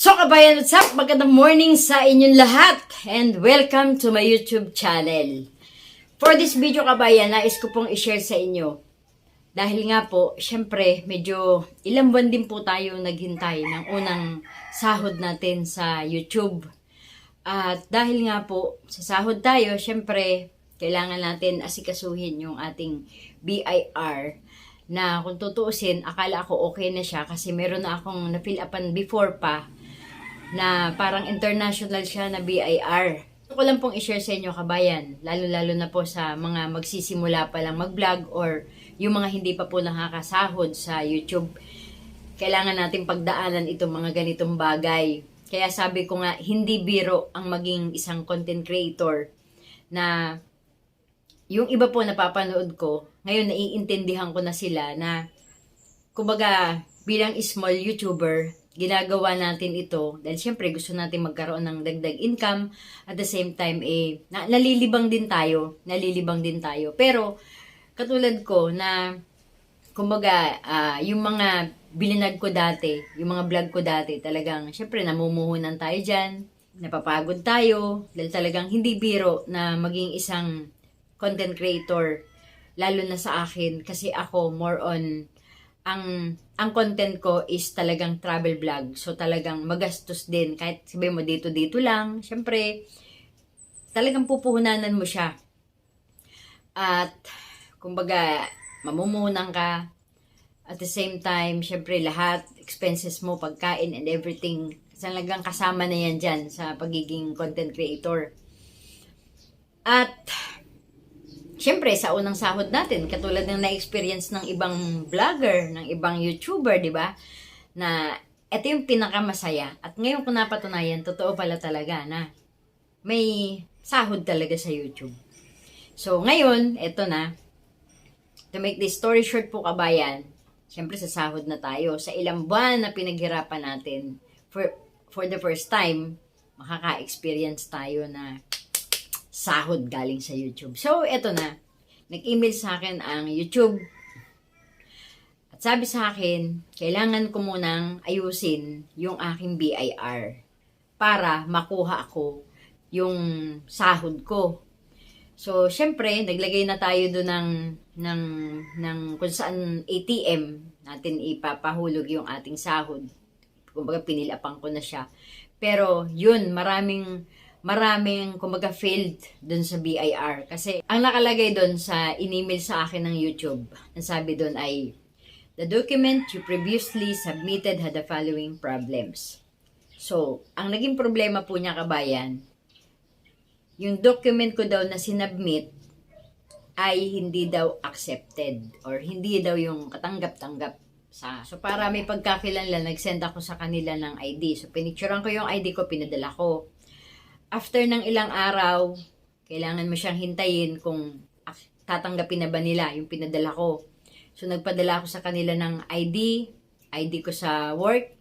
So kabayan, what's up? Magandang morning sa inyong lahat and welcome to my YouTube channel. For this video kabayan, nais ko pong i-share sa inyo. Dahil nga po, syempre, medyo ilang buwan din po tayo naghintay ng unang sahod natin sa YouTube. At dahil nga po, sa sahod tayo, syempre, kailangan natin asikasuhin yung ating BIR na kung tutuusin, akala ko okay na siya kasi meron na akong na-fill upan before pa na parang international siya na BIR. Gusto ko lang pong i-share sa inyo kabayan, lalo-lalo na po sa mga magsisimula pa lang mag-vlog or yung mga hindi pa po nakakasahod sa YouTube. Kailangan natin pagdaanan itong mga ganitong bagay. Kaya sabi ko nga, hindi biro ang maging isang content creator na yung iba po napapanood ko, ngayon naiintindihan ko na sila na kumbaga bilang small YouTuber, ginagawa natin ito dahil syempre gusto natin magkaroon ng dagdag income at the same time eh na, nalilibang din tayo, nalilibang din tayo. Pero katulad ko na kumbaga ah, yung mga bilinag ko dati, yung mga vlog ko dati, talagang syempre namumuhunan tayo diyan, napapagod tayo dahil talagang hindi biro na maging isang content creator lalo na sa akin kasi ako more on ang ang content ko is talagang travel vlog. So talagang magastos din kahit sabi mo dito dito lang. Syempre talagang pupuhunanan mo siya. At kumbaga mamumunan ka at the same time syempre lahat expenses mo pagkain and everything talagang kasama na yan dyan sa pagiging content creator. At Siyempre, sa unang sahod natin, katulad ng na-experience ng ibang vlogger, ng ibang YouTuber, di ba? Na ito yung pinakamasaya. At ngayon ko napatunayan, totoo pala talaga na may sahod talaga sa YouTube. So, ngayon, eto na. To make this story short po kabayan, siyempre sa sahod na tayo. Sa ilang buwan na pinaghirapan natin, for, for the first time, makaka-experience tayo na sahod galing sa YouTube. So, eto na. Nag-email sa akin ang YouTube. At sabi sa akin, kailangan ko munang ayusin yung aking BIR para makuha ako yung sahod ko. So, syempre, naglagay na tayo doon ng, ng, ng kung saan ATM natin ipapahulog yung ating sahod. Kumbaga, pinilapan ko na siya. Pero, yun, maraming maraming kumbaga failed dun sa BIR. Kasi ang nakalagay dun sa in-email sa akin ng YouTube, ang sabi dun ay, The document you previously submitted had the following problems. So, ang naging problema po niya kabayan, yung document ko daw na sinubmit ay hindi daw accepted or hindi daw yung katanggap-tanggap sa so para may pagkakilanlan nag-send ako sa kanila ng ID so pinicturean ko yung ID ko pinadala ko after ng ilang araw, kailangan mo siyang hintayin kung tatanggapin na ba nila yung pinadala ko. So, nagpadala ako sa kanila ng ID, ID ko sa work,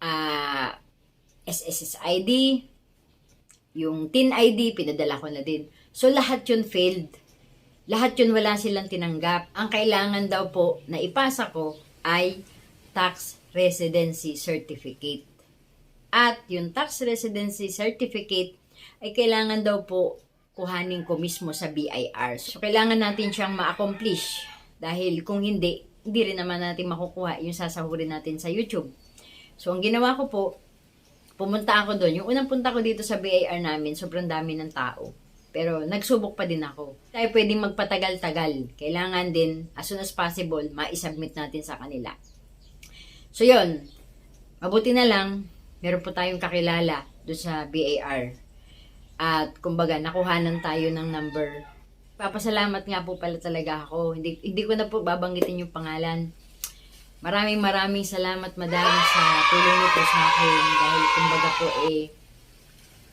ah SSS ID, yung TIN ID, pinadala ko na din. So, lahat yun failed. Lahat yun wala silang tinanggap. Ang kailangan daw po na ipasa ko ay tax residency certificate. At yung tax residency certificate ay kailangan daw po kuhanin ko mismo sa BIR. So, kailangan natin siyang ma-accomplish. Dahil kung hindi, hindi rin naman natin makukuha yung sasahurin natin sa YouTube. So, ang ginawa ko po, pumunta ako doon. Yung unang punta ko dito sa BIR namin, sobrang dami ng tao. Pero nagsubok pa din ako. Tayo pwedeng magpatagal-tagal. Kailangan din, as soon as possible, ma-submit natin sa kanila. So, yun. Mabuti na lang, meron po tayong kakilala doon sa BAR. At kumbaga, nakuhanan tayo ng number. Papasalamat nga po pala talaga ako. Hindi, hindi ko na po babanggitin yung pangalan. Maraming maraming salamat madam sa tulong nito sa akin. Dahil kumbaga po eh,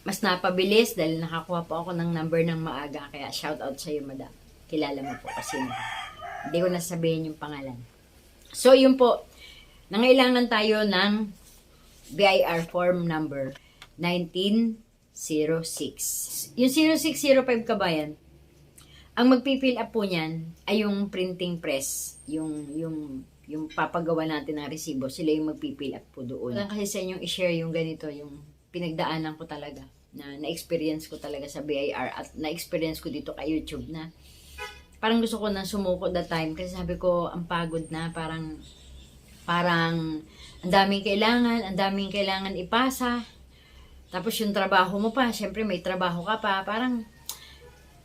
mas napabilis dahil nakakuha po ako ng number ng maaga. Kaya shout out sa iyo madam. Kilala mo po kasi hindi ko nasabihin yung pangalan. So yun po, nangailangan tayo ng BIR form number 1906. Yung 0605 kabayan, ang magpifill up po niyan ay yung printing press, yung yung yung papagawa natin ng resibo, sila yung magpipill up po doon. Lang kasi sa inyong i-share yung ganito, yung pinagdaanan ko talaga na na-experience ko talaga sa BIR at na-experience ko dito kay YouTube na parang gusto ko na sumuko that time kasi sabi ko ang pagod na parang parang ang daming kailangan, ang daming kailangan ipasa. Tapos yung trabaho mo pa, syempre may trabaho ka pa, parang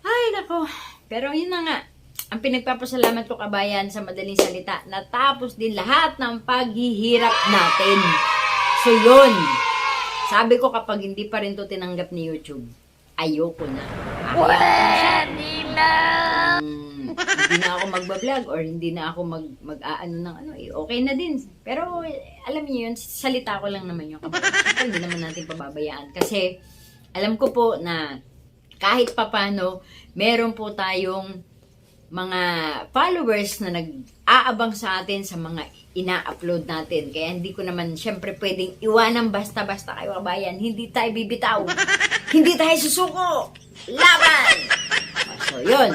ay nako. Pero yun na nga, ang pinagpapasalamat ko kabayan sa madaling salita, natapos din lahat ng paghihirap natin. So yun, sabi ko kapag hindi pa rin to tinanggap ni YouTube, ayoko na. Mm, hindi na ako magbablog or hindi na ako mag, mag-aano ng ano, eh, okay na din. Pero alam niyo yun, salita ko lang naman yung. Siyempre, hindi naman natin pababayaan. Kasi alam ko po na kahit papano, meron po tayong mga followers na nag-aabang sa atin sa mga ina-upload natin. Kaya hindi ko naman syempre pwedeng iwanan basta-basta kayo kabayan. Hindi tayo bibitaw. hindi tayo susuko. Laban! So, yun.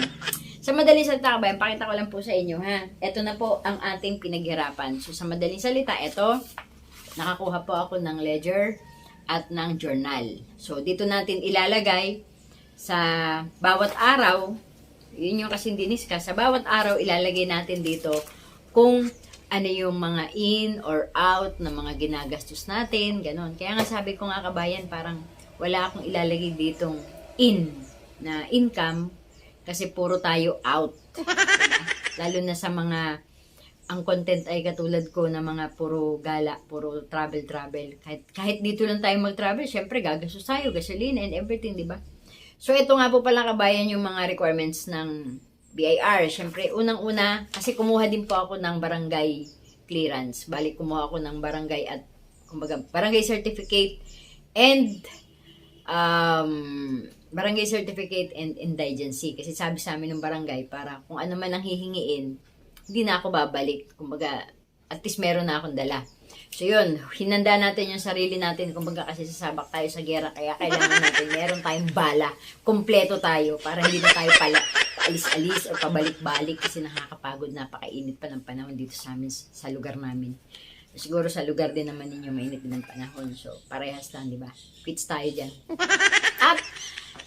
Sa madaling salita kabayan, pakita ko lang po sa inyo ha. Ito na po ang ating pinaghirapan. So, sa madaling salita, ito, nakakuha po ako ng ledger at ng journal. So, dito natin ilalagay sa bawat araw, yun yung kasing dinis ka, sa bawat araw ilalagay natin dito kung ano yung mga in or out na mga ginagastos natin, ganon. Kaya nga sabi ko nga kabayan, parang wala akong ilalagay ditong in na income kasi puro tayo out. Diba? Lalo na sa mga ang content ay katulad ko na mga puro gala, puro travel-travel. Kahit, kahit dito lang tayo mag-travel, syempre gagastos tayo, gasolina and everything, di ba? So, ito nga po pala kabayan yung mga requirements ng BIR. Siyempre, unang-una, kasi kumuha din po ako ng barangay clearance. Balik kumuha ako ng barangay at, kumbaga, barangay certificate and um, barangay certificate and indigency. Kasi sabi sa amin ng barangay, para kung ano man ang hihingiin, hindi na ako babalik. Kumbaga, at least meron na akong dala. So yun, hinanda natin yung sarili natin. Kumbaga kasi sasabak tayo sa gera, kaya kailangan natin meron tayong bala. Kompleto tayo para hindi na tayo pala paalis-alis o pabalik-balik kasi nakakapagod, napakainit pa ng panahon dito sa amin, sa lugar namin. Siguro sa lugar din naman ninyo mainit din ng panahon. So, parehas lang, di ba? Quits tayo dyan. At,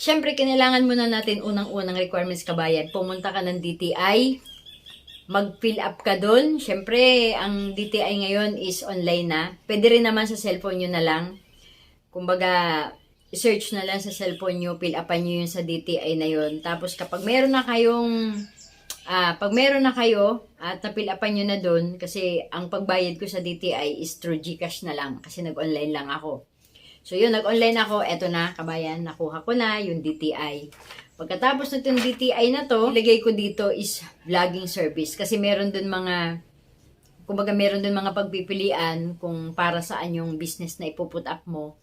syempre, kinailangan muna natin unang-unang requirements kabayan. Pumunta ka ng DTI, mag-fill up ka doon. Syempre, ang DTI ngayon is online na. Pwede rin naman sa cellphone nyo na lang. Kumbaga, search na lang sa cellphone nyo, fill upan nyo yun sa DTI na yun. Tapos kapag meron na kayong, ah, pag meron na kayo, at na-fill nyo na doon, kasi ang pagbayad ko sa DTI is through Gcash na lang, kasi nag-online lang ako. So yun, nag-online ako, eto na, kabayan, nakuha ko na yung DTI. Pagkatapos na itong DTI na to, ilagay ko dito is vlogging service. Kasi meron dun mga, kumbaga meron dun mga pagpipilian kung para saan yung business na ipuput up mo.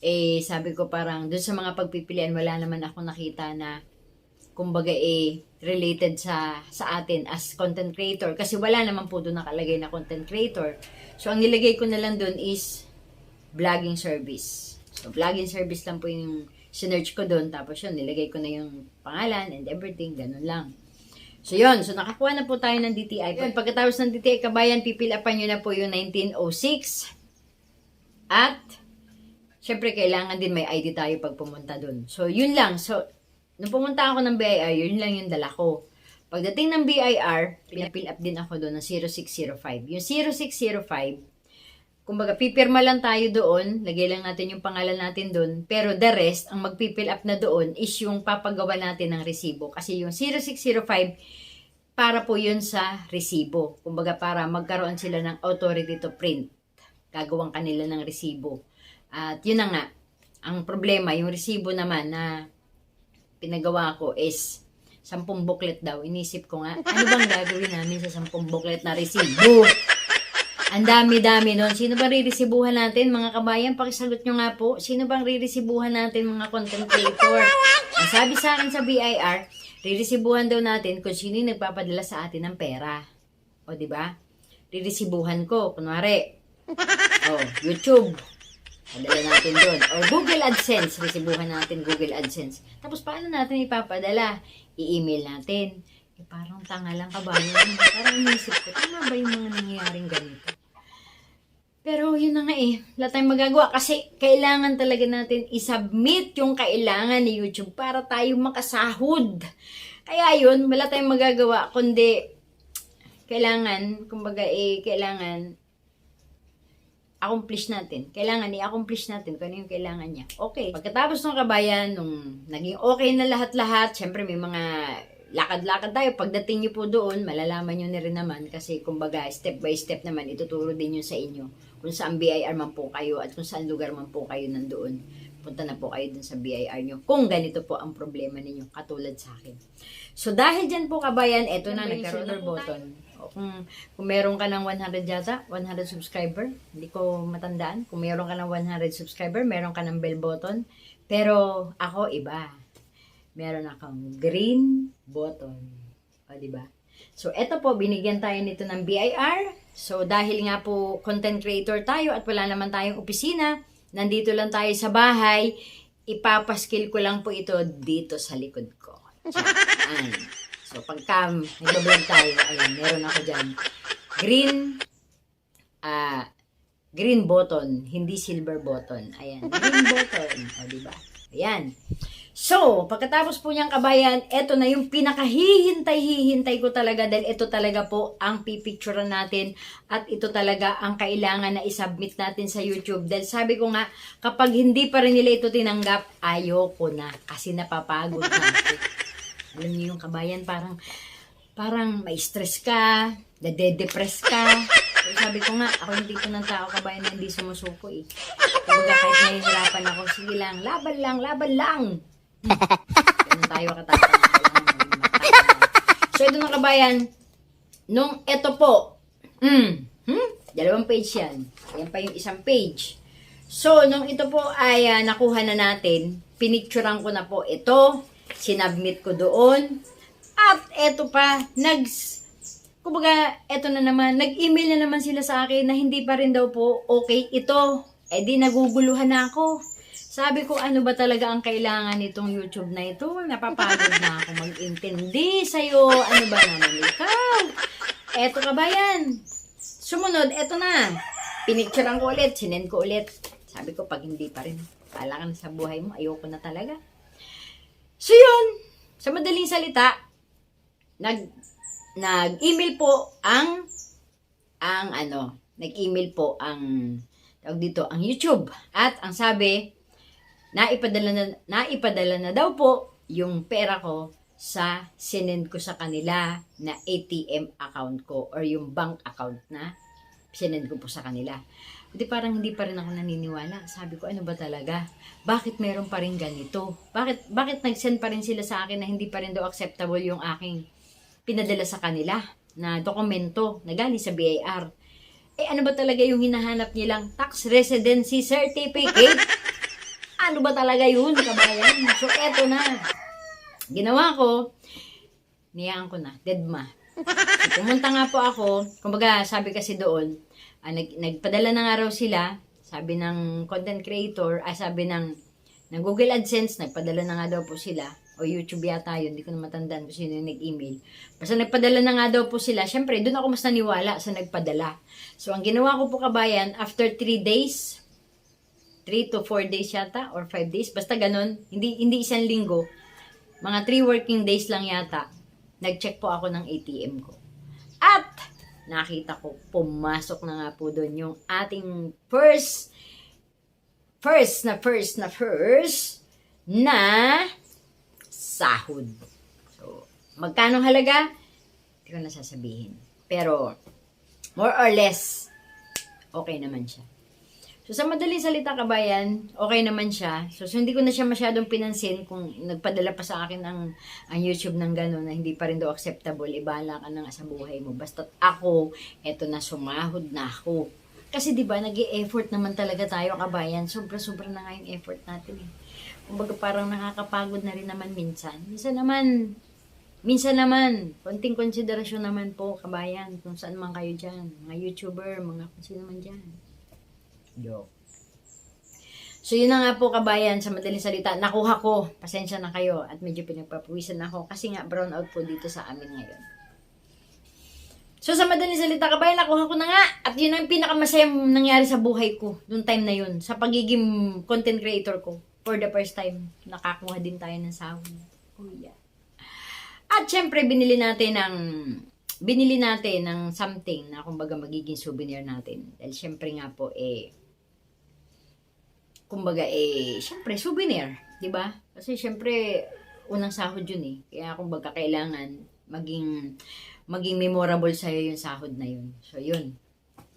Eh, sabi ko parang dun sa mga pagpipilian, wala naman ako nakita na kumbaga eh, related sa sa atin as content creator. Kasi wala naman po doon nakalagay na content creator. So, ang nilagay ko na lang doon is vlogging service. So, vlogging service lang po yung sinerch ko doon. Tapos yun, nilagay ko na yung pangalan and everything. Ganun lang. So yun, so nakakuha na po tayo ng DTI. Yun, pagkatapos ng DTI kabayan, pipilapan nyo na po yung 1906. At, syempre kailangan din may ID tayo pag pumunta doon. So yun lang. So, nung pumunta ako ng BIR, yun lang yung dala ko. Pagdating ng BIR, pinapill up din ako doon ng 0605. Yung 0605, kumbaga, pipirma lang tayo doon, lagay lang natin yung pangalan natin doon, pero the rest, ang magpipill up na doon is yung papagawa natin ng resibo. Kasi yung 0605, para po yun sa resibo. Kumbaga, para magkaroon sila ng authority to print. Gagawang kanila ng resibo. At yun na nga, ang problema, yung resibo naman na pinagawa ko is sampung booklet daw. Inisip ko nga, ano bang gagawin namin sa sampung booklet na resibo? Ang dami-dami nun. Sino bang riresibuhan natin, mga kabayan? Pakisagot nyo nga po. Sino bang riresibuhan natin, mga content creator? Ang sabi sa akin sa BIR, riresibuhan daw natin kung sino yung nagpapadala sa atin ng pera. O, di ba? Riresibuhan ko. Kunwari, oh, YouTube. Padala natin doon. Or Google AdSense. Resibuhan natin Google AdSense. Tapos, paano natin ipapadala? I-email natin. Eh, parang tanga lang kabayan. Parang inisip ko, tama ba yung mga nangyayaring ganito? Pero yun na nga eh, wala tayong magagawa kasi kailangan talaga natin isubmit yung kailangan ni YouTube para tayo makasahod. Kaya yun, wala tayong magagawa kundi kailangan, kumbaga eh, kailangan accomplish natin. Kailangan i-accomplish natin kung ano yung kailangan niya. Okay. Pagkatapos ng kabayan, nung naging okay na lahat-lahat, syempre may mga lakad-lakad tayo. Pagdating niyo po doon, malalaman niyo na rin naman kasi kumbaga step by step naman ituturo din yun sa inyo kung saan BIR man po kayo at kung saan lugar man po kayo nandoon. Punta na po kayo dun sa BIR nyo kung ganito po ang problema ninyo katulad sa akin. So dahil dyan po kabayan, eto na, nagkaroon ng button. O kung, kung meron ka ng 100 yata, 100 subscriber, hindi ko matandaan. Kung meron ka ng 100 subscriber, meron ka ng bell button. Pero ako iba. Meron akong green button. O, di ba? So, eto po, binigyan tayo nito ng BIR. So, dahil nga po content creator tayo at wala naman tayong opisina, nandito lang tayo sa bahay, ipapaskill ko lang po ito dito sa likod ko. Ayan. So, pagka nag-vlog tayo, ayan, meron ako dyan. Green, ah, green button, hindi silver button. Ayan, green button. O, diba? Ayan. So, pagkatapos po niyang kabayan, eto na yung pinakahihintay-hihintay ko talaga dahil ito talaga po ang pipicturean natin at ito talaga ang kailangan na isubmit natin sa YouTube. Dahil sabi ko nga, kapag hindi pa rin nila ito tinanggap, ayoko na kasi napapagod na ako. Alam niyo yung kabayan, parang parang may stress ka, nade-depress ka. So, sabi ko nga, ako yung tipo ng tao kabayan na hindi sumusuko eh. Kumbaga kahit nahihirapan ako, sige lang, laban lang, laban lang. Ganun tayo katapang. So, ito na kabayan, nung ito po, mm, hmm, dalawang page yan. Yan pa yung isang page. So, nung ito po ay ah, nakuha na natin, pinicturean ko na po ito, sinabmit ko doon, at ito pa, nag, kumbaga, ito na naman, nag-email na naman sila sa akin na hindi pa rin daw po okay ito. Eh di naguguluhan na ako. Sabi ko, ano ba talaga ang kailangan nitong YouTube na ito? Napapagod na ako mag-intindi sa'yo. Ano ba naman ikaw? Eto ka ba yan? Sumunod, eto na. Pinicturean ko ulit, sinend ko ulit. Sabi ko, pag hindi pa rin, pala ka na sa buhay mo, ayoko na talaga. So yun, sa madaling salita, nag nag-email po ang ang ano, nag-email po ang tawag dito, ang YouTube. At ang sabi, naipadala na, naipadala na daw po yung pera ko sa sinend ko sa kanila na ATM account ko or yung bank account na sinend ko po sa kanila. Hindi parang hindi pa rin ako naniniwala. Sabi ko, ano ba talaga? Bakit meron pa rin ganito? Bakit, bakit nag-send pa rin sila sa akin na hindi pa rin daw acceptable yung aking pinadala sa kanila na dokumento na galing sa BIR? Eh ano ba talaga yung hinahanap nilang tax residency certificate? Ano ba talaga yun, kabayan? So, eto na. Ginawa ko, niyaan ko na, deadma. So, pumunta nga po ako, kumbaga sabi kasi doon, ah, nag, nagpadala na nga raw sila, sabi ng content creator, ay sabi ng, ng Google AdSense, nagpadala na nga daw po sila, o YouTube yata yun, hindi ko na matandaan kung sino yung nag-email. Basta nagpadala na nga daw po sila, syempre, doon ako mas naniwala sa nagpadala. So, ang ginawa ko po kabayan, after 3 days, 3 to 4 days yata, or 5 days, basta ganun, hindi, hindi isang linggo, mga 3 working days lang yata, nag-check po ako ng ATM ko. At, nakita ko, pumasok na nga po doon yung ating first, first na first na first, na sahod. So, magkano halaga? Hindi ko na sasabihin. Pero, more or less, okay naman siya. So, sa madaling salita kabayan, okay naman siya. So, so, hindi ko na siya masyadong pinansin kung nagpadala pa sa akin ang, ang YouTube ng gano'n na hindi pa rin daw acceptable. Ibala ka na nga sa buhay mo. Basta ako, eto na sumahod na ako. Kasi di ba nag effort naman talaga tayo kabayan. Sobra-sobra na nga yung effort natin eh. Kumbaga parang nakakapagod na rin naman minsan. Minsan naman, minsan naman, konting konsiderasyon naman po kabayan kung saan man kayo dyan. Mga YouTuber, mga kung sino man dyan. Joke. So yun na nga po kabayan, sa madaling salita, nakuha ko, pasensya na kayo at medyo pinagpapawisan ako kasi nga brown out po dito sa amin ngayon. So sa madaling salita kabayan, nakuha ko na nga at yun ang pinakamasayang nangyari sa buhay ko noong time na yun, sa pagiging content creator ko. For the first time, nakakuha din tayo ng sahod. Oh yeah. At syempre, binili natin ng binili natin ng something na kumbaga magiging souvenir natin. Dahil syempre nga po, eh, kumbaga, eh, syempre, souvenir. 'di ba? Kasi syempre, unang sahod yun eh. Kaya kumbaga, kailangan maging, maging memorable sa'yo yung sahod na yun. So, yun.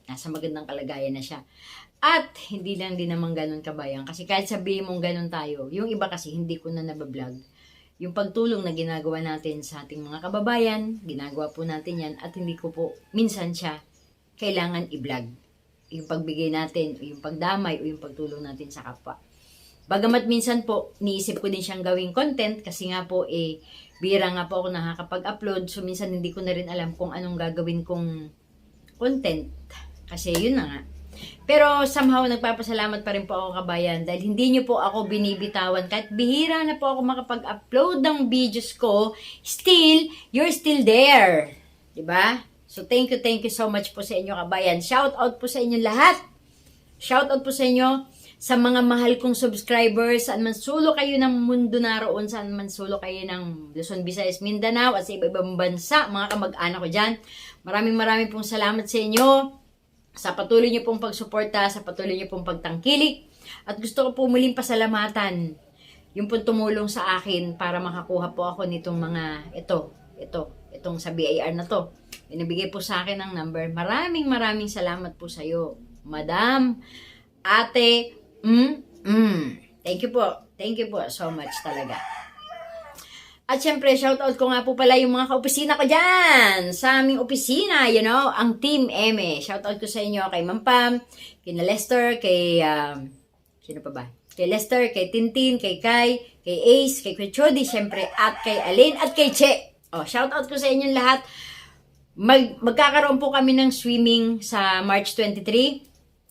Nasa magandang kalagayan na siya. At, hindi lang din naman ganun kabayan. Kasi kahit sabihin mong ganun tayo, yung iba kasi hindi ko na nabablog yung pagtulong na ginagawa natin sa ating mga kababayan, ginagawa po natin yan at hindi ko po minsan siya kailangan i-vlog. Yung pagbigay natin, o yung pagdamay, o yung pagtulong natin sa kapwa. Bagamat minsan po, niisip ko din siyang gawing content kasi nga po eh, bira nga po ako nakakapag-upload so minsan hindi ko na rin alam kung anong gagawin kong content. Kasi yun na nga. Pero somehow nagpapasalamat pa rin po ako kabayan dahil hindi niyo po ako binibitawan kahit bihira na po ako makapag-upload ng videos ko, still, you're still there. ba? So thank you, thank you so much po sa inyo kabayan. Shout out po sa inyo lahat. Shout out po sa inyo sa mga mahal kong subscribers, saan man sulo kayo ng mundo naroon, saan man sulo kayo ng Luzon, Visayas, Mindanao, at sa iba-ibang bansa, mga kamag-anak ko dyan. Maraming maraming pong salamat sa inyo sa patuloy niyo pong pagsuporta, sa patuloy niyo pong pagtangkilik. At gusto ko po muling pasalamatan yung pong tumulong sa akin para makakuha po ako nitong mga ito, ito, itong sa BIR na to. Inibigay po sa akin ng number. Maraming maraming salamat po sa iyo, Madam, Ate, mm, mm. Thank you po. Thank you po so much talaga. At syempre, shoutout ko nga po pala yung mga kaopisina ko dyan sa aming opisina, you know, ang Team Eme. Shoutout ko sa inyo kay Ma'am Pam, kay Lester, kay, um, sino pa ba? Kay Lester, kay Tintin, kay Kai, kay Ace, kay Kuya Chody, syempre, at kay Alin, at kay Che. Oh, shoutout ko sa inyong lahat. Mag, magkakaroon po kami ng swimming sa March 23.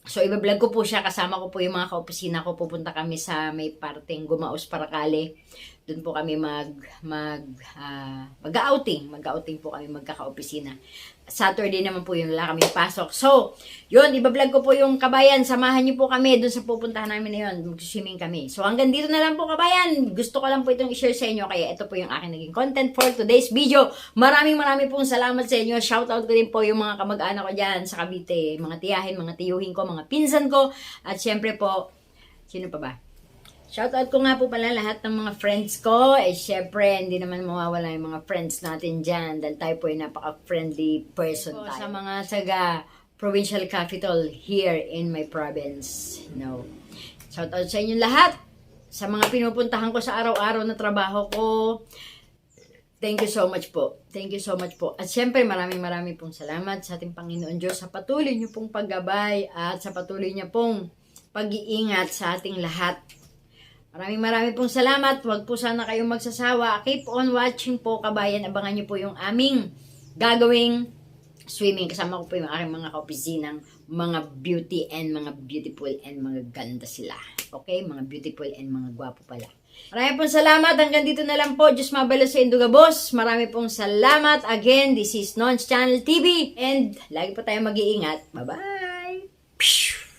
So, ibablog ko po siya. Kasama ko po yung mga kaopisina ko. Pupunta kami sa may parteng Gumaos Paracale. Doon po kami mag mag ah, mag-outing, mag-outing po kami magkakaopisina. Saturday naman po yung wala kami pasok. So, yun, ibablog ko po yung kabayan. Samahan niyo po kami doon sa pupuntahan namin na yun. Mag-swimming kami. So, hanggang dito na lang po kabayan. Gusto ko lang po itong i-share sa inyo. Kaya ito po yung aking naging content for today's video. Maraming maraming pong salamat sa inyo. Shoutout ko din po yung mga kamag-anak ko dyan sa Cavite. Mga tiyahin, mga tiyuhin ko, mga pinsan ko. At syempre po, sino pa ba? Shoutout ko nga po pala lahat ng mga friends ko. Eh, syempre, hindi naman mawawala yung mga friends natin dyan. Dahil tayo po ay napaka-friendly person tayo. Sa mga taga provincial capital here in my province. No. Shoutout sa inyo lahat. Sa mga pinupuntahan ko sa araw-araw na trabaho ko. Thank you so much po. Thank you so much po. At syempre, maraming maraming pong salamat sa ating Panginoon Diyos sa patuloy niyo pong paggabay at sa patuloy niya pong pag-iingat sa ating lahat. Maraming maraming pong salamat. Huwag po sana kayong magsasawa. Keep on watching po, kabayan. Abangan niyo po yung aming gagawing swimming. Kasama ko po yung aking mga kaopisinang mga beauty and mga beautiful and mga ganda sila. Okay? Mga beautiful and mga gwapo pala. Maraming pong salamat. Hanggang dito na lang po. Diyos mabalo sa Induga Boss. Maraming pong salamat. Again, this is Nons Channel TV. And lagi po tayo mag-iingat. Bye-bye!